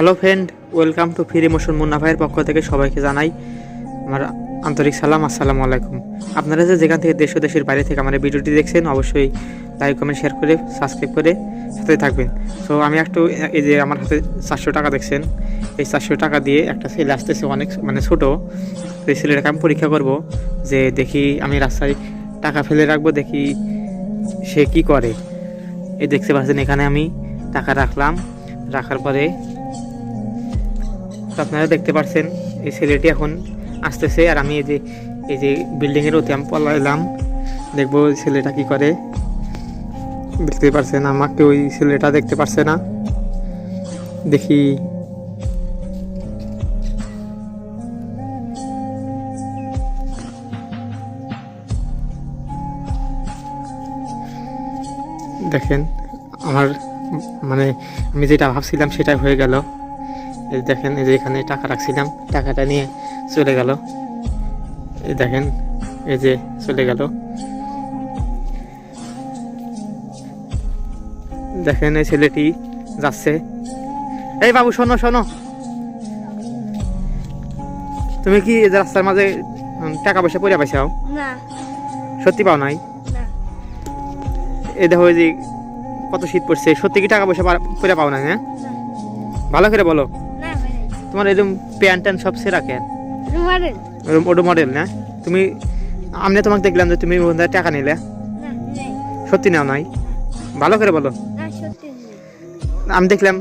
Hello friend, welcome to free emotion Munna ভাইয়ের পক্ষ থেকে সবাইকে জানাই আমার আন্তরিক সালাম, আসসালামু আলাইকুম। আপনারা যে যেখান থেকে দেশ দেশের বাইরে থেকে আমার ভিডিওটি দেখছেন, অবশ্যই লাইক, কমেন্ট, শেয়ার করে, সাবস্ক্রাইব করে সাথে থাকবেন। সো আমি একটু এই যে আমার হাতে চারশো টাকা দেখছেন, এই চারশো টাকা দিয়ে একটা ছেলে আসতেছে অনেক মানে ছোটো, এই ছেলেটাকে আমি পরীক্ষা করব যে দেখি আমি রাস্তায় টাকা ফেলে রাখব, দেখি সে কি করে। এই দেখতে পাচ্ছেন এখানে আমি টাকা রাখলাম, রাখার পরে তো আপনারা দেখতে পাচ্ছেন এই ছেলেটি এখন আসতেছে আর আমি এই যে এই যে বিল্ডিংয়ের অতি আমি পলাইলাম। দেখব ওই ছেলেটা কি করে। দেখতে পাচ্ছেন আমাকে ওই ছেলেটা দেখতে পারছে না। দেখি। দেখেন, আমার মানে আমি যেটা ভাবছিলাম সেটাই হয়ে গেল। এই দেখেন এই যে এখানে টাকা রাখছিলাম টাকাটা নিয়ে চলে গেল। এই দেখেন এই যে চলে গেল। দেখেন এই ছেলেটি যাচ্ছে। এই বাবু শোনো শোনো। তুমি কি রাস্তার মাঝে টাকা পয়সা পড়ে পাইছাও না। সত্যি পাও নাই? এই দেখো এই যে কত শীত পড়ছে। সত্যি কি টাকা পয়সা পা- পরে পাও না হ্যাঁ? ভালো করে বলো। তোমার এরকম প্যান্ট ট্যান্ট সব সেরা কেন? ওটো মডেল না? তুমি আমি তোমাকে দেখলাম যে তুমি টাকা নিলে। সত্যি নাও নাই ভালো করে বলো। না আমি দেখলাম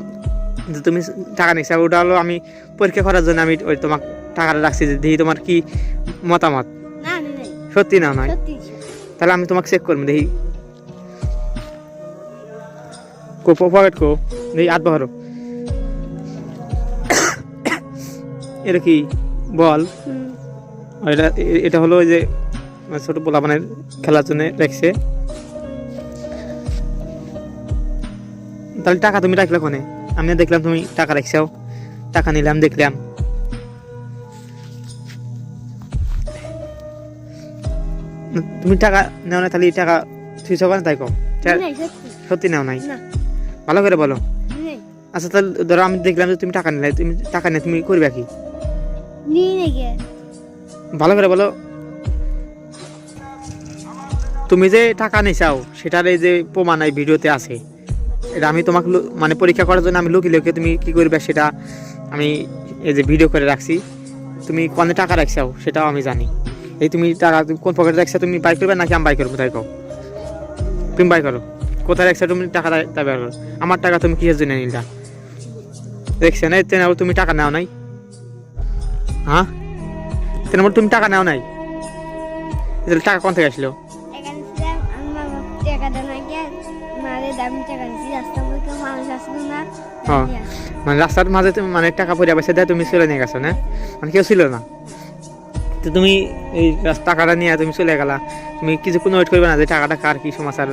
যে তুমি টাকা নিচ্ছ ওটা হলো আমি পরীক্ষা করার জন্য আমি ওই তোমার টাকাটা রাখছি যে দেখি তোমার কি মতামত। সত্যি নাই। সত্যি তাহলে আমি তোমাকে চেক করব দেখি। কো পকেট কো দেখি আট বাহারো এটা কি বল? এটা এটা হলো ওই যে মানে ছোট পোলাপানের খেলার জন্য রাখছে। তাহলে টাকা তুমি রাখলে কোনে? আমি দেখলাম তুমি টাকা রাখছাও। টাকা নিলাম দেখলাম। তুমি টাকা নেও না তাহলে টাকা থুইছ কেন তাই কম সত্যি। নেও নাই? ভালো করে বলো। আচ্ছা তাহলে ধরো আমি দেখলাম যে তুমি টাকা নিলে তুমি টাকা নিয়ে তুমি করবে কি? ভালো করে বলো। তুমি যে টাকা নিচাও সেটার এই যে প্রমাণ এই ভিডিওতে আছে, এটা আমি তোমাকে মানে পরীক্ষা করার জন্য আমি লুকিয়ে লুকিয়ে তুমি কি করবে সেটা আমি এই যে ভিডিও করে রাখছি। তুমি কোনে টাকা রাখছাও, সেটাও আমি জানি। এই তুমি টাকা কোন পকেটে রাখছো, তুমি বাই করবে নাকি আমি বাই করব, তাই কও। তুমি বাই করো। কোথায় রাখছো, তুমি টাকা বাই করো। আমার টাকা তুমি কিসের জন্য নিলা? দেখছ না তুমি টাকা নাও নাই? হ্যাঁ? তেন তুমি টাকা নাও নাই। তাহলে টাকা কোন থেকে আসলো। মানে রাস্তার মাঝে তুমি মানে টাকা পয়সা পয়সা দেয় তুমি চলে নিয়ে গেছো না? মানে কেউ ছিল না? তো তুমি এই টাকাটা নিয়ে তুমি চলে গেলা। তুমি কিছুক্ষণ ওয়েট করবে না যে টাকাটা কার কি সমাচার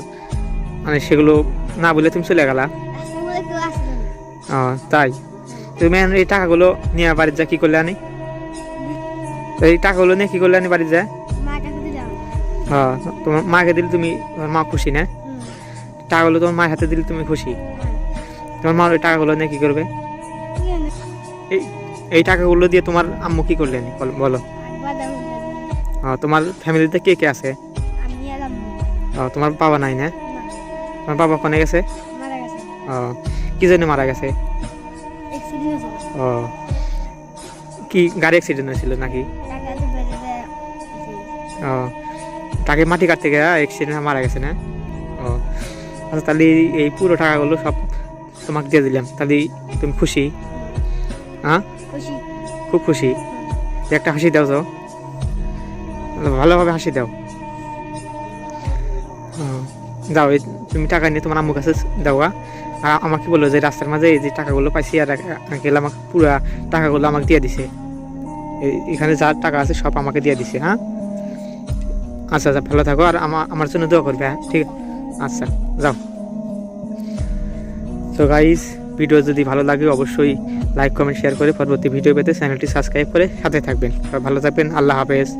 মানে সেগুলো না বলে তুমি চলে গেলা। ও তাই। তুমি এই টাকাগুলো নিয়ে বাড়ির যা কি করলে আনি? এই টাকাগুলো নিয়ে কি করলে আনি বাড়ির যায়? হ্যাঁ তোমার মাকে দিলে তুমি মা খুশি না? টাকাগুলো তোমার মায়ের হাতে দিলে তুমি খুশি? তোমার মা ওই টাকাগুলো নিয়ে কি করবে এই এই টাকাগুলো দিয়ে তোমার আম্মু কি করলেন বল-। ও, তোমার ফ্যামিলিতে কে কে আছে? ও, তোমার বাবা নাই না? তোমার বাবা কোনে গেছে? ও কি জন্য মারা গেছে? ও কি গাড়ি অ্যাক্সিডেন্ট হয়েছিল নাকি? ও তাকে মাটি কাটতে গিয়ে অ্যাক্সিডেন্ট মারা গেছে না? ও আচ্ছা তাহলে এই- পুরো টাকাগুলো সব তোমাকে দিয়ে দিলাম। তাহলে তুমি খুশি? হ্যাঁ? খুব খুশি। একটা হাসি দাও তো। ভালোভাবে হাসি দাও। যাও এই তুমি টাকা নিয়ে তোমার আম্মুর কাছে দাও আর আমাকে বলল যে রাস্তার মাঝে এই যে টাকাগুলো পাইছি আর আঙ্কেল আমাকে পুরো টাকাগুলো আমাকে দিয়ে দিছে। এখানে যা টাকা আছে সব আমাকে দিয়ে দিছে হ্যাঁ? আচ্ছা আচ্ছা ভালো থাকো, আর আমার আমার জন্য দোয়া করবে হ্যাঁ? ঠিক আচ্ছা যাও। তো গাইস ভিডিও যদি ভালো লাগে, অবশ্যই লাইক কমেন্ট শেয়ার করে পরবর্তী ভিডিও পেতে চ্যানেলটি সাবস্ক্রাইব করে সাথে থাকবেন। ভালো থাকবেন, আল্লাহ হাফেজ।